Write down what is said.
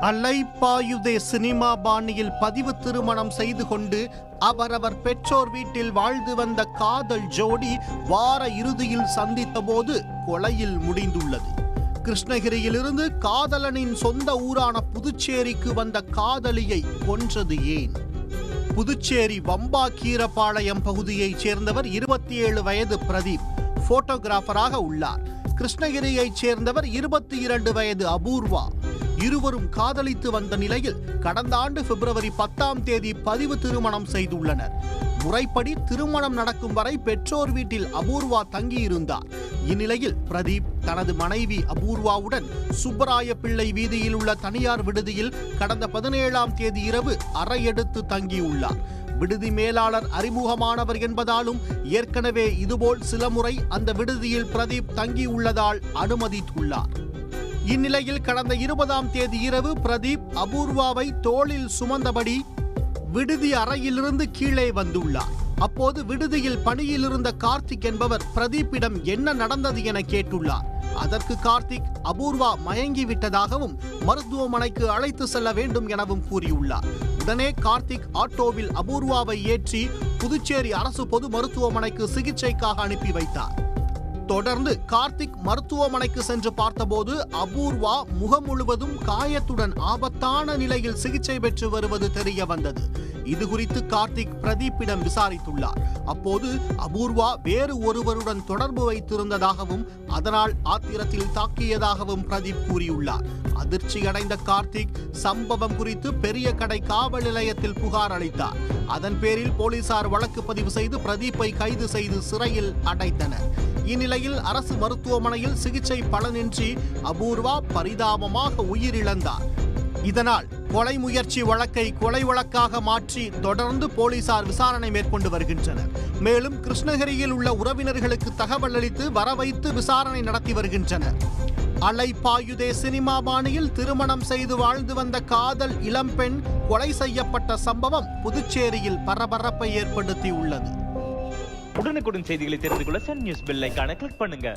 Alaipayuthey cinema பாணியில் பதிவு திருமணம் செய்து கொண்டு அவரவர் பெற்றோர் வீட்டில் வாழ்ந்து வந்த காதல் ஜோடி வார இறுதியில் சந்தித்த போது கொலையில் முடிந்துள்ளது. கிருஷ்ணகிரியிலிருந்து காதலனின் சொந்த ஊரான புதுச்சேரிக்கு வந்த காதலியை கொன்றது ஏன்? புதுச்சேரி வம்பா கீரப்பாளையம் பகுதியைச் சேர்ந்தவர் இருபத்தி ஏழு வயது பிரதீப். போட்டோகிராஃபராக உள்ளார். கிருஷ்ணகிரியைச் சேர்ந்தவர் இருபத்தி இரண்டு வயது அபூர்வா. இருவரும் காதலித்து வந்த நிலையில் கடந்த ஆண்டு பிப்ரவரி பத்தாம் தேதி பதிவு திருமணம் செய்துள்ளனர். முறைப்படி திருமணம் நடக்கும் வரை பெற்றோர் வீட்டில் அபூர்வா தங்கியிருந்தார். இந்நிலையில் பிரதீப் தனது மனைவி அபூர்வாவுடன் சுப்பராய பிள்ளை வீதியில் உள்ள தனியார் விடுதியில் கடந்த பதினேழாம் தேதி இரவு அறையெடுத்து தங்கியுள்ளார். விடுதி மேலாளர் அறிமுகமானவர் என்பதாலும் ஏற்கனவே இதுபோல் சில முறை அந்த விடுதியில் பிரதீப் தங்கியுள்ளதால் அனுமதித்துள்ளார். இந்நிலையில் கடந்த இருபதாம் தேதி இரவு பிரதீப் அபூர்வாவை தோளில் சுமந்தபடி விடுதி அறையிலிருந்து கீழே வந்துள்ளார். அப்போது விடுதியில் பணியில் இருந்த கார்த்திக் என்பவர் பிரதீப்பிடம் என்ன நடந்தது என கேட்டுள்ளார். அதற்கு கார்த்திக் அபூர்வா மயங்கி விட்டதாகவும் மருத்துவமனைக்கு அழைத்து செல்ல வேண்டும் எனவும் கூறியுள்ளார். உடனே கார்த்திக் ஆட்டோவில் அபூர்வாவை ஏற்றி புதுச்சேரி அரசு பொது மருத்துவமனைக்கு சிகிச்சைக்காக அனுப்பி வைத்தார். தொடர்ந்து கார்த்திக் மருத்துவமனைக்கு சென்று பார்த்தபோது அபூர்வா முகம் முழுவதும் காயத்துடன் ஆபத்தான நிலையில் சிகிச்சை பெற்று வருவது தெரிய வந்தது. இது குறித்து கார்த்திக் பிரதீப்பிடம் விசாரித்துள்ளார். அப்போது அபூர்வா வேறு ஒருவருடன் தொடர்பு வைத்திருந்ததாகவும் அதனால் ஆத்திரத்தில் தாக்கியதாகவும் பிரதீப் கூறியுள்ளார். அதிர்ச்சியடைந்த கார்த்திக் சம்பவம் குறித்து பெரிய கடை காவல் நிலையத்தில் புகார் அளித்தார். அதன் பேரில் போலீசார் வழக்கு பதிவு செய்து பிரதீப்பை கைது செய்து சிறையில் அடைத்தனர். இந்நிலையில் அரசு மருத்துவமனையில் சிகிச்சை பலனின்றி அபூர்வா பரிதாபமாக உயிரிழந்தார். இதனால் கொலை முயற்சி வழக்கை கொலை வழக்காக மாற்றி தொடர்ந்து போலீசார் விசாரணை மேற்கொண்டு வருகின்றனர். மேலும் கிருஷ்ணகிரியில் உள்ள உறவினர்களுக்கு தகவல் அளித்து வரவைத்து விசாரணை நடத்தி வருகின்றனர். அலைப்பாயுதே சினிமா பாணியில் திருமணம் செய்து வாழ்ந்து வந்த காதல் இளம்பெண் கொலை செய்யப்பட்ட சம்பவம் புதுச்சேரியில் பரபரப்பை ஏற்படுத்தியுள்ளது. உடனுக்குடன் செய்திகளை தெரிந்து கொள்ள சன் நியூஸ் பெல் ஐகானை கிளிக் பண்ணுங்க.